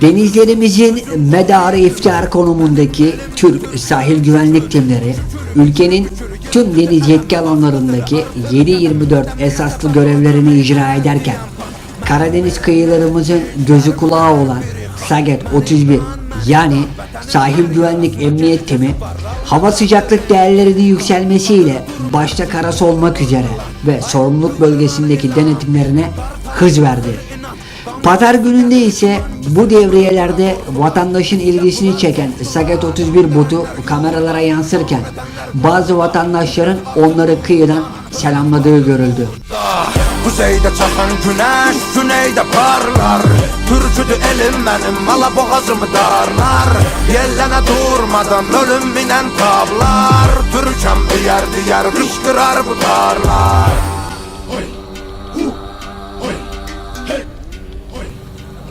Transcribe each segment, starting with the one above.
Denizlerimizin medarı iftar konumundaki Türk sahil güvenlik timleri ülkenin tüm deniz yetki alanlarındaki 7-24 esaslı görevlerini icra ederken Karadeniz kıyılarımızın gözü kulağı olan Saget 31 yani sahil güvenlik emniyet timi hava sıcaklık değerlerinin yükselmesiyle başta karası olmak üzere ve sorumluluk bölgesindeki denetimlerine hız verdi. Pazar gününde ise bu devriyelerde vatandaşın ilgisini çeken Saget 31 botu kameralara yansırken bazı vatandaşların onları kıyıdan selamladığı görüldü. Kuzeyde çakan güneş, güneyde parlar. Türküdü elim benim, mala boğazımı darlar. Yellene durmadan ölüm binen tablar Türkem bir yer diğer kışkırar bu darlar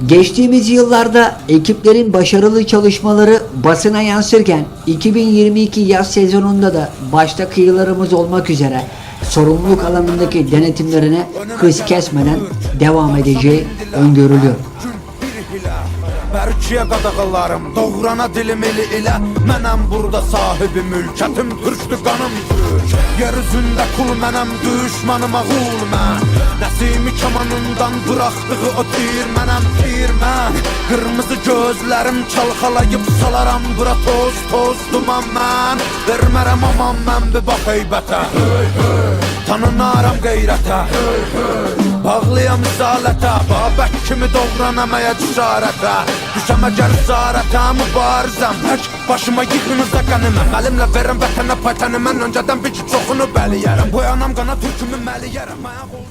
Geçtiğimiz yıllarda ekiplerin başarılı çalışmaları basına yansırken 2022 yaz sezonunda da başta kıyılarımız olmak üzere sorumluluk alanındaki denetimlerine hız kesmeden devam edeceği öngörülüyor. Berkiye qadağalarım Doğrana dilim ili ilə Mənəm burada sahibi mülkətim Türkdü qanım türk Yer üzündə kul mənəm Düşmanıma qul mən Nəsimi kamanından bıraxdığı o tir Mənəm tir mən Qırmızı gözlərim çalxalayıb Salaram bura toz toz duman mən Vermərəm aman mən bir bax heybətə Tanınaram qeyrətə Bağlıyam zalətə Babək kimi doğranamaya cüsarətə Düşəm əgər zarətə mübarizəm Tək başıma yığınıza qəniməm Əlimlə verəm vətənə paytəni Mən öncədən bir ki çoxunu bəliyərəm Boyanam qana türkümü məliyərəm Ayaq